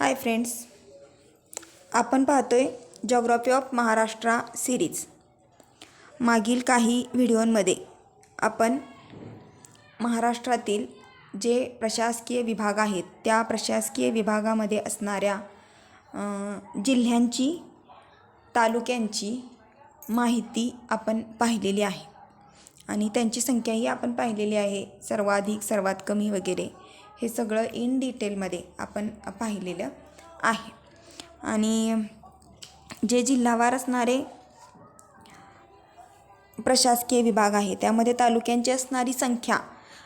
Hi friends आपण पाहतोय geography of Maharashtra series मागील काही व्हिडिओंमध्ये आपण महाराष्ट्रातील जे प्रशासकीय विभाग आहेत त्या प्रशासकीय विभागामध्ये असणाऱ्या जिल्ह्यांची तालुक्यांची माहिती आपण पाहिलेली आहे. आणि त्यांची संख्याही आपण पाहिलेली आहे सर्वाधिक सर्वात कमी वगैरे. हे सगळं इन डिटेलमध्ये आपण पाहिलेलं आहे. आणि जे जिल्हावार असणारे प्रशासकीय विभाग आहे त्यामध्ये तालुक्यांची असणारी संख्या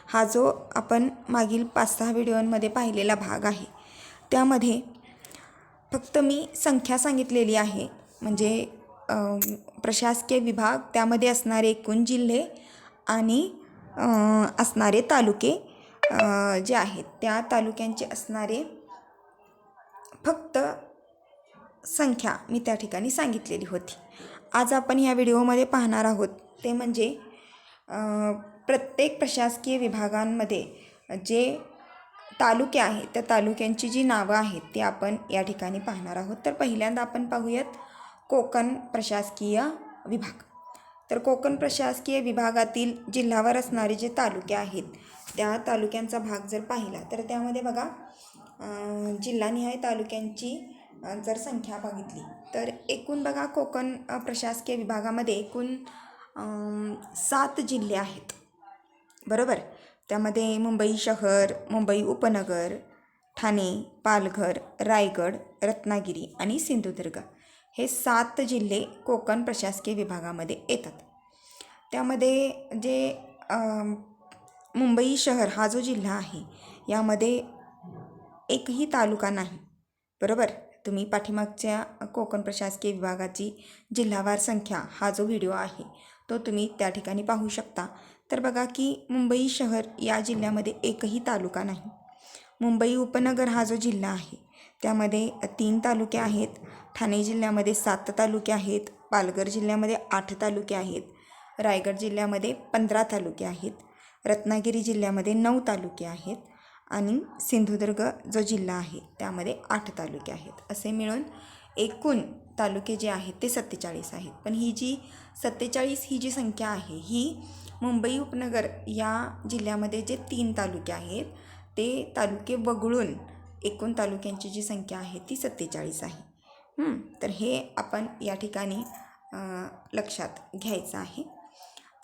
हा जो आपण मागील पाच सहा व्हिडिओंमध्ये पाहिलेला भाग आहे. त्यामध्ये फक्त मी संख्या सांगितलेली आहे म्हणजे प्रशासकीय विभाग त्यामध्ये असणारे एकूण जिल्हे आणि असणारे तालुके जे आहेत त्या तालुक्यांचे असणारे फक्त संख्या मी त्या ठिकाणी सांगितलेली होती. आज आपण या व्हिडिओमध्ये पाहणार आहोत ते म्हणजे प्रत्येक प्रशासकीय विभागांमध्ये जे तालुके आहेत त्या तालुक्यांची जी नावं आहेत ती आपण या ठिकाणी पाहणार आहोत. तर पहिल्यांदा आपण पाहूयात कोकण प्रशासकीय विभाग. तर कोकण प्रशासकीय विभागातील जिल्ह्यावर असणारे जे तालुके आहेत त्या तालुक्यांचा भाग जर पाहिला तर त्यामध्ये बघा जिल्हानिहाय तालुक्यांची जर संख्या बघितली तर एकूण बघा कोकण प्रशासकीय विभागामध्ये एकूण सात जिल्हे आहेत. बरोबर? त्यामध्ये मुंबई शहर मुंबई उपनगर ठाणे पालघर रायगड रत्नागिरी आणि सिंधुदुर्ग. हे सात जिल्हे कोकण प्रशासकीय विभागामध्ये येतात. त्यामध्ये जे मुंबई शहर हा जो जिल्हा आहे यामध्ये एकही तालुका नाही. बरोबर? तुम्ही पाठीमागच्या कोकण प्रशासकीय विभागाची जिल्हावार संख्या हा जो व्हिडिओ आहे तो तुम्ही त्या ठिकाणी पाहू शकता. तर बघा की मुंबई शहर या जिल्ह्यामध्ये एकही तालुका नाही. मुंबई उपनगर हा जो जिल्हा आहे त्यामध्ये तीन तालुके आहेत. ठाणे जिल्ह्यामध्ये सात तालुके आहेत पालघर जिल्ह्यामध्ये आठ तालुके आहेत रायगड जिल्ह्यामध्ये पंधरा तालुके आहेत रत्नागिरी जिल्ह्यामध्ये नऊ तालुके आहेत आणि सिंधुदुर्ग जो जिल्हा आहे त्यामध्ये आठ तालुके आहेत. असे मिळून एकूण तालुके जे आहेत ते सत्तेचाळीस आहेत. पण ही जी सत्तेचाळीस ही जी संख्या आहे ही मुंबई उपनगर या जिल्ह्यामध्ये जे तीन तालुके आहेत ते तालुके वगळून एकूण तालुक्यांची जी संख्या आहे ती सत्तेचाळीस आहे. तर हे आपण या ठिकाणी लक्षात घ्यायचं आहे.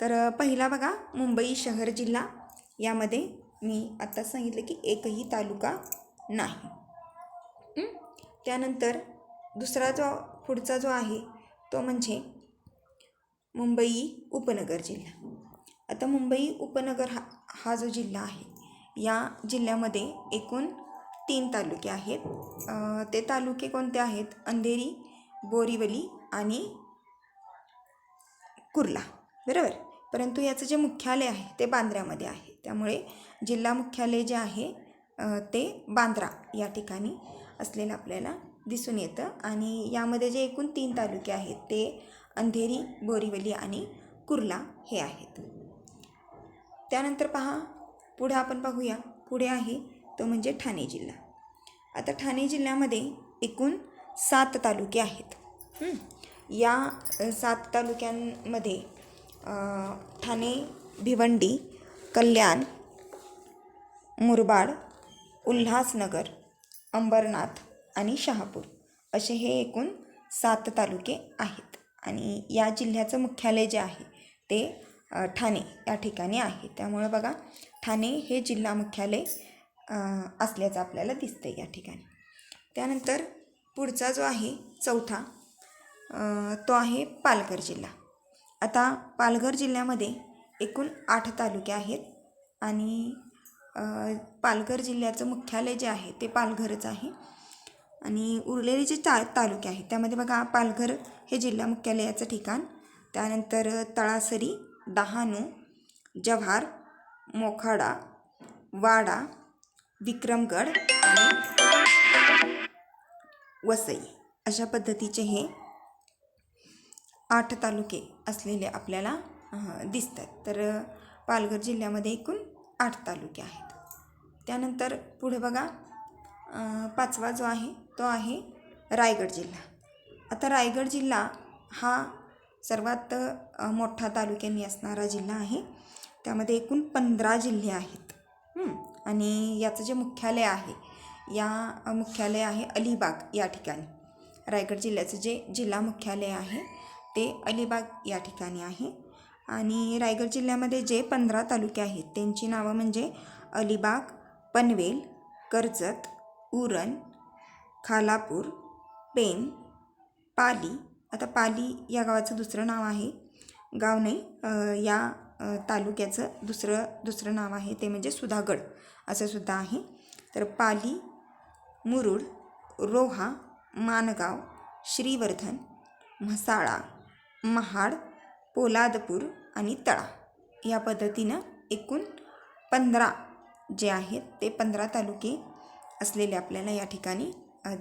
तर पहिला बघा मुंबई शहर जिल्हा. यामध्ये मी आत्ता सांगितलं की एकही तालुका नाही. त्यानंतर दुसरा जो पुढचा जो आहे तो म्हणजे मुंबई उपनगर जिल्हा. आता मुंबई उपनगर हा हा जो जिल्हा आहे या जिल्ह्यामध्ये एकूण तीन तालुके आहेत. ते तालुके कोणते आहेत? अंधेरी बोरीवली आणि कुर्ला. बरोबर? परंतु याचं जे मुख्यालय आहे ते बांद्र्यामध्ये आहे. त्यामुळे जिल्हा मुख्यालय जे आहे ते बांद्रा या ठिकाणी असलेलं आपल्याला दिसून येतं. आणि यामध्ये जे एकूण तीन तालुके आहेत ते अंधेरी बोरीवली आणि कुर्ला हे आहेत. त्यानंतर पहा पुढे आपण पाहूया पुढे आहे तो म्हणजे ठाणे जिल्हा. आता ठाणे जिल्ह्यामध्ये एकूण सात तालुके आहेत. या सात तालुक्यांमध्ये ठाणे भिवंडी कल्याण मुरबाड उल्हासनगर अंबरनाथ आणि शहापूर असे हे एकूण सात तालुके आहेत. आणि या जिल्ह्याचं मुख्यालय जे आहे ते ठाणे या ठिकाणी आहे. त्यामुळे बघा ठाणे हे जिल्हा मुख्यालय असल्याचं आपल्याला दिसतं या ठिकाणी. त्यानंतर पुढचा जो आहे चौथा तो आहे पालघर जिल्हा. आता पालघर जिल्ह्यामध्ये एकूण आठ तालुके आहेत आणि पालघर जिल्ह्याचं मुख्यालय जे आहे ते पालघरच आहे. आणि उरलेले जे ता तालुके आहेत त्यामध्ये बघा पालघर हे जिल्हा मुख्यालयाचं ठिकाण. त्यानंतर तळासरी डहाणू जव्हार मोखाडा वाडा विक्रमगड आणि वसई अशा पद्धतीचे हे आठ तालुके असलेले आपल्याला दिसतात. तर पालघर जिल्ह्यामध्ये एकूण आठ तालुके आहेत. त्यानंतर पुढे बघा पाचवा जो आहे तो आहे रायगड जिल्हा. आता रायगड जिल्हा हा सर्वात मोठा तालुक्यांनी असणारा जिल्हा आहे. त्यामध्ये एकूण पंधरा जिल्हे आहेत. आणि याचं जे मुख्यालय आहे या मुख्यालय आहे अलिबाग या ठिकाणी. रायगड जिल्ह्याचं जे जिल्हा मुख्यालय आहे ते अलिबाग या ठिकाणी आहे. आणि रायगड जिल्ह्यामध्ये जे पंधरा तालुके आहेत त्यांची नावं म्हणजे अलिबाग पनवेल कर्जत उरण खालापूर पेन पाली. आता पाली या गावाचं दुसरं नाव आहे. गाव नाही या तालुक्याचं दुसरं दुसरं नाव आहे ते म्हणजे सुधागड. असं सुद्धा आहे. तर पाली मुरुड रोहा मानगाव श्रीवर्धन म्हसाळा महाड पोलादपूर आणि तळा या पद्धतीनं एकूण पंधरा जे आहेत ते पंधरा तालुके असलेले आपल्याला या ठिकाणी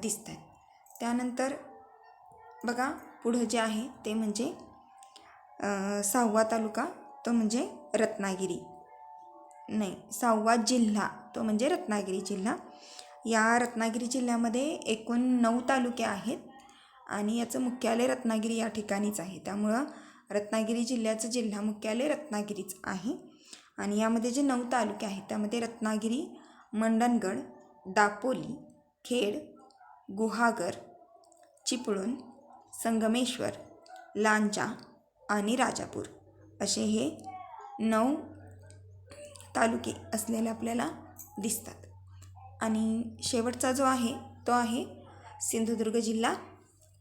दिसत आहेत त्यानंतर बघा पुढं जे आहे ते म्हणजे सहावा तालुका तो म्हणजे रत्नागिरी. नाही सहावा जिल्हा तो म्हणजे रत्नागिरी जिल्हा. या रत्नागिरी जिल्ह्यामध्ये एकूण नऊ तालुके आहेत आणि याचं मुख्यालय रत्नागिरी या ठिकाणीच आहे. त्यामुळं रत्नागिरी जिल्ह्याचं जिल्हा मुख्यालय रत्नागिरीच आहे. आणि यामध्ये जे नऊ तालुके आहेत त्यामध्ये रत्नागिरी मंडणगड दापोली खेड गुहागर चिपळूण संगमेश्वर लांजा आणि राजापूर. असे हे नऊ तालुके असलेले आपल्याला दिसतात. आणि शेवटचा जो आहे तो आहे सिंधुदुर्ग जिल्हा.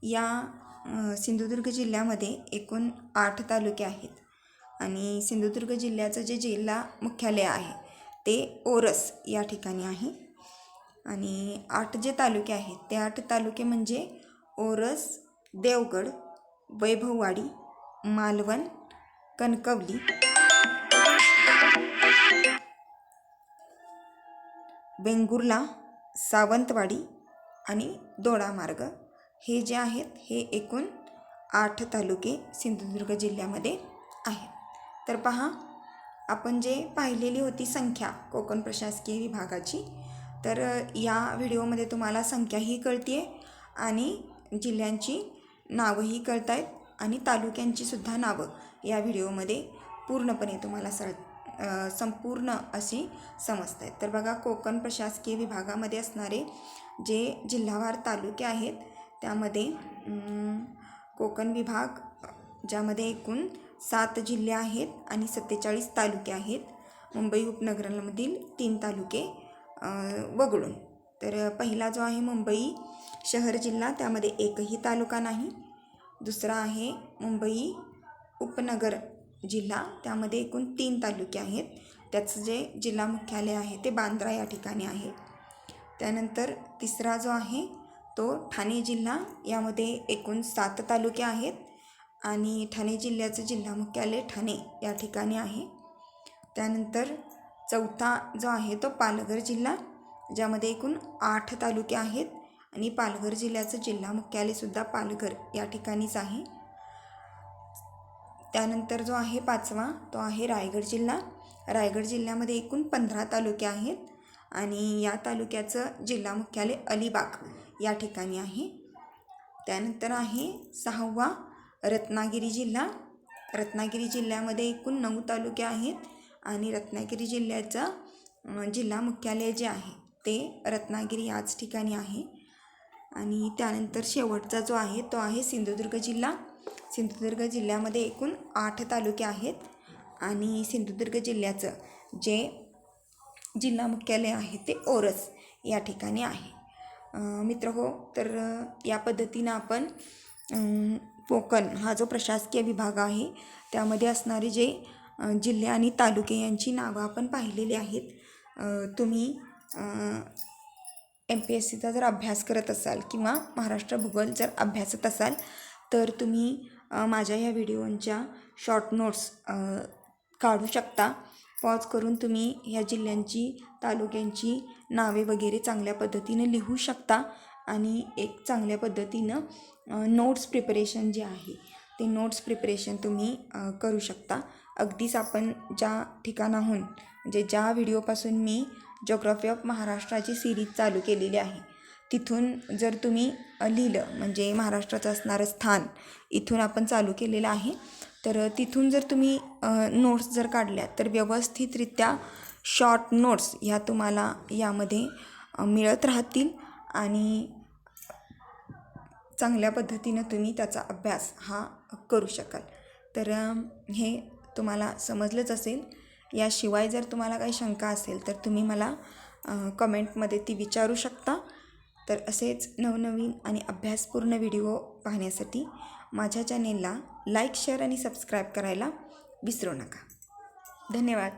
या सिंधुदुर्ग जिल्ह्यामध्ये एकूण आठ तालुके आहेत. आणि सिंधुदुर्ग जिल्ह्याचं जे जिल्हा मुख्यालय आहे ते ओरस या ठिकाणी आहे. आणि आठ जे तालुके आहेत ते आठ तालुके म्हणजे ओरस देवगड वैभववाडी मालवण कणकवली. वेंगुर्ला सावंतवाडी आणि दोडामार्ग हे जे आहेत हे एकूण आठ तालुके सिंधुदुर्ग जिल्ह्यामध्ये आहेत. तर पहा आपण जे पाहिलेली होती संख्या कोकण प्रशासकीय विभागाची तर या व्हिडिओमध्ये तुम्हाला संख्याही कळते आणि जिल्ह्यांची नावंही कळत आहेत आणि तालुक्यांची सुद्धा नावं. या व्हिडिओमध्ये पूर्णपणे तुम्हाला सर संपूर्ण अशी समजत आहेत तर बघा कोकण प्रशासकीय विभागामध्ये असणारे जे जिल्हावार तालुके आहेत त्यामध्ये कोकण विभाग ज्यामध्ये एकूण सात जिल्हे आहेत आणि सत्तेचाळीस तालुके आहेत. मुंबई उपनगरामधील तीन तालुके वगळून. तर पहिला जो आहे मुंबई शहर जिल्हा त्यामध्ये एकही तालुका नाही. दुसरा आहे मुंबई उपनगर जिल्हा त्यामध्ये एकूण तीन तालुके आहेत. त्याचं जे जिल्हा मुख्यालय आहे ते बांद्रा या ठिकाणी आहे. त्यानंतर तिसरा जो आहे तो ठाणे जिल्हा. यामध्ये एकूण सात तालुके आहेत आणि ठाणे जिल्ह्याचं जिल्हा मुख्यालय ठाणे या ठिकाणी आहे. त्यानंतर चौथा जो आहे तो पालघर जिल्हा ज्यामध्ये एकूण आठ तालुके आहेत आणि पालघर जिल्ह्याचं जिल्हा मुख्यालयसुद्धा पालघर या ठिकाणीच आहे. त्यानंतर जो आहे पाचवा तो आहे रायगड जिल्हा. रायगड जिल्ह्यामध्ये एकूण पंधरा तालुके आहेत आणि या तालुक्याचं जिल्हा मुख्यालय अलिबाग या ठिकाणी आहे. त्यानंतर आहे सहावा रत्नागिरी जिल्हा. रत्नागिरी जिल्ह्यामध्ये एकूण नऊ तालुके आहेत आणि रत्नागिरी जिल्ह्याचं जिल्हा मुख्यालय जे आहे ते रत्नागिरी याच ठिकाणी आहे. आणि त्यानंतर शेवटचा जो आहे तो आहे सिंधुदुर्ग जिल्हा. सिंधुदुर्ग जिल्ह्यामध्ये एकूण आठ तालुके आहेत आणि सिंधुदुर्ग जिल्ह्याचं जे जिल्हा मुख्यालय आहे ते ओरस या ठिकाणी आहे. मित्र हो तर या पद्धतीनं आपण कोकण हा जो प्रशासकीय विभाग आहे त्यामध्ये असणारे जे जिल्हे आणि तालुके यांची नावं आपण पाहिलेली आहेत. तुम्ही एम पी एस सीचा जर अभ्यास करत असाल किंवा महाराष्ट्र भूगोल जर अभ्यासत असाल तर तुम्ही माझ्या ह्या व्हिडिओंच्या शॉर्ट नोट्स काढू शकता. पॉज करून तुम्ही ह्या जिल्ह्यांची तालुक्यांची नावे वगैरे चांगल्या पद्धतीनं लिहू शकता आणि एक चांगल्या पद्धतीनं नोट्स प्रिपरेशन जे आहे ते नोट्स प्रिपरेशन तुम्ही करू शकता. अगदीच आपण ज्या ठिकाणाहून म्हणजे ज्या व्हिडिओपासून मी ज्योग्राफी ऑफ महाराष्ट्राची सिरीज चालू केलेली आहे तिथून जर तुम्ही लिहिलं म्हणजे महाराष्ट्राचं असणारं स्थान इथून आपण चालू केलेलं आहे तर तिथून जर तुम्ही नोट्स जर काढल्या तर व्यवस्थितरित्या शॉर्ट नोट्स ह्या तुम्हाला यामध्ये मिळत राहतील आणि चांगल्या पद्धतीनं तुम्ही त्याचा अभ्यास हा करू शकाल. तर हे तुम्हाला समजलंच असेल. याशिवाय जर तुम्हाला काही शंका असेल तर तुम्ही मला कमेंटमध्ये ती विचारू शकता. तर असेच नवनवीन आणि अभ्यासपूर्ण व्हिडिओ पाहण्यासाठी माझ्या चॅनेलला लाईक शेअर आणि सबस्क्राईब करायला विसरू नका. धन्यवाद.